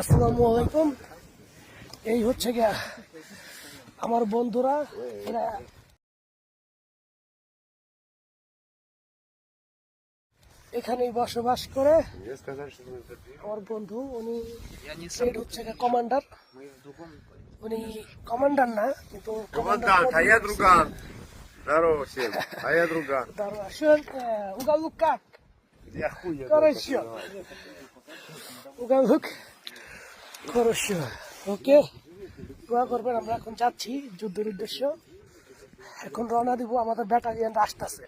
আসসালামু আলাইকুম। এই হচ্ছে গিয়া আমার বন্ধুরা এরা এখানেই বসবাস করে। আমার বন্ধু উনি হচ্ছে কমান্ডার উনি কমান্ডার না কিন্তু কমান্ডার হোক খরচ ওকে, দোয়া করবেন, আমরা এখন যাচ্ছি যুদ্ধের উদ্দেশ্য। এখন রওনা দিব, আমাদের ব্যাটালিয়ানরা আসতেছে।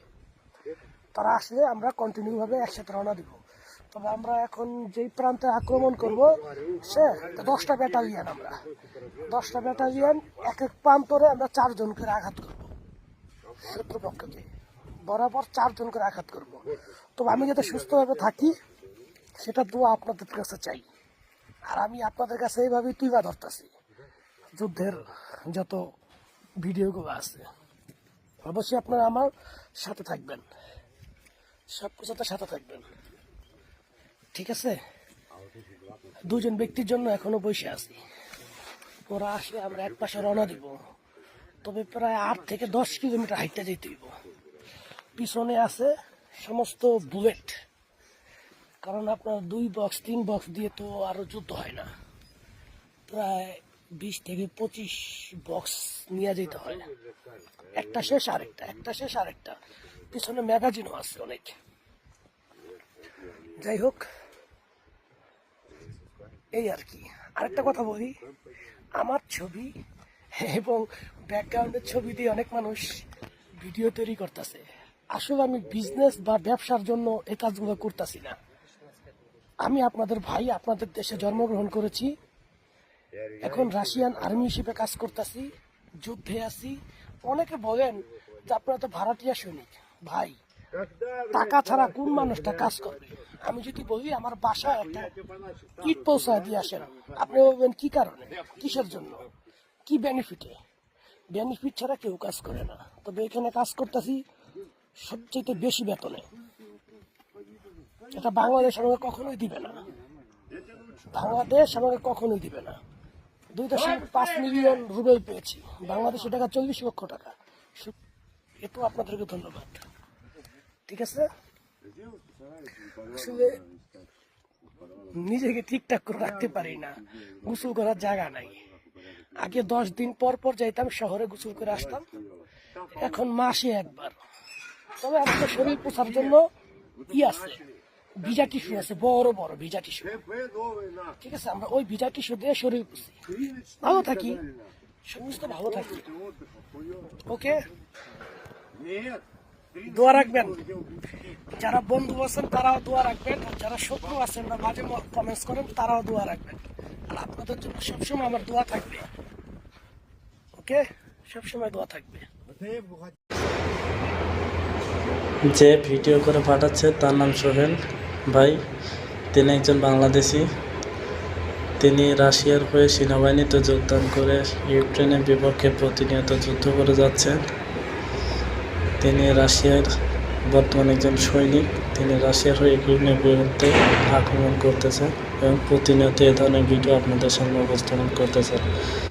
তারা আসলে আমরা কন্টিনিউভাবে একসাথে রওনা দিব। তবে আমরা এখন যেই প্রান্তে আক্রমণ করব, সে দশটা ব্যাটালিয়ান আমরা। দশটা ব্যাটালিয়ান এক এক প্রান্তরে আমরা চারজন করে আঘাত করব। শত্রুপক্ষকে। বরাবর চারজন করে আঘাত করব। তবে আমি যাতে সুস্থভাবে থাকি সেটা দোয়া আপনাদের কাছে চাই। আর আমি আপনাদের কাছে এইভাবেই তুইবা ধরতেছি। যুদ্ধের যত ভিডিওগুলো আছে, অবশ্যই আপনারা আমার সাথে থাকবেন। সব কিছুতে সাথে থাকবেন। ঠিক আছে? দুজন ব্যক্তির জন্য এখনও বসে আছি। ওরা আসলে আমরা এক পাশে রওনা দিব। তবে প্রায় আট থেকে দশ কিলোমিটার হাইটে যেতে হইব। পিছনে আছে সমস্ত বুলেট। কারণ আপনার দুই বক্স তিন বক্স দিয়ে তো আরও যুদ্ধ হয় না। প্রায় বিশ থেকে পঁচিশ বক্স নিয়ে যেতে হয় একটা শেষ আরেকটা, একটা শেষ আরেকটা। পিছনে ম্যাগাজিনও আছে অনেক। যাই হোক, এই আর কি। আরেকটা কথা বলি, আমার ছবি এবং ব্যাকগ্রাউন্ডের ছবি দিয়ে অনেক মানুষ ভিডিও তৈরি করতেছে। আসলে আমি বিজনেস বা ব্যবসার জন্য এ কাজগুলো করতেছি না। আমি আপনাদের ভাই, আপনাদের দেশে জন্মগ্রহণ করেছি। এখন রাশিয়ান আর্মি হিসেবে কাজ করতেছি, যুদ্ধে আছি। অনেকে বলেন যে আপনারা তো ভাড়াটিয়া সৈনিক, ভাই। টাকা ছাড়া কোন মানুষটা কাজ করবে আমি যদি বলি, আমার বাসায় একটা ইট পৌঁছায় দিয়ে আসেন। আপনি বলবেন, কি কারণে? কিসের জন্য? কি বেনিফিটে বেনিফিট ছাড়া কেউ কাজ করে না। তবে এখানে কাজ করতেছি সবচেয়ে বেশি বেতনে। এটা বাংলাদেশ আমাকে কখনোই দিবে না। বাংলাদেশ আমাকে কখনোই দিবে না। দুই দশমিক পাঁচ মিলিয়ন রুবেল পেয়েছি। বাংলাদেশের টাকা চল্লিশ লক্ষ টাকা। এতো আপনাদেরকে ধন্যবাদ। ঠিক আছে? আসলে নিজেকে ঠিকঠাক করে রাখতে পারি না। গোসল করার জায়গা নাই। আগে দশ দিন পর পর যাইতাম, শহরে গোসল করে আসতাম। এখন মাসে একবার। তবে আমাদের শরীর পোষার জন্য কি আছে। ভিজা টিস্যু আছে, বড় বড় ভিজা টিস্যু। ঠিক আছে, আমরা ওই ভিজা টিস্যু দিয়ে শরীর পুষি। ভালো থাকি। সমস্ত ভালো থাকি। ওকে? দোয়া রাখবেন। যারা বন্ধু আছেন, তারাও দোয়া রাখবেন। আর যারা শত্রু আছেন বা মাঝে কমেন্টস করেন, তারাও দোয়া রাখবেন। আর আপনাদের জন্য সবসময় আমার দোয়া থাকবে। ওকে? সবসময় দোয়া থাকবে। যে ভিডিও করে পাঠাচ্ছে, তার নাম সোহেল। ভাই, তিনি একজন বাংলাদেশি। তিনি রাশিয়ার হয়ে সেনাবাহিনীতে যোগদান করে ইউক্রেনের বিপক্ষে প্রতিনিয়ত যুদ্ধ করে যাচ্ছেন। তিনি রাশিয়ার বর্তমানে একজন সৈনিক। তিনি রাশিয়ার হয়ে ইউক্রেনের বিরুদ্ধে আক্রমণ করতেছেন এবং প্রতিনিয়ত এ ধরনের ভিডিও আপনাদের সামনে উপস্থাপন করতেছেন।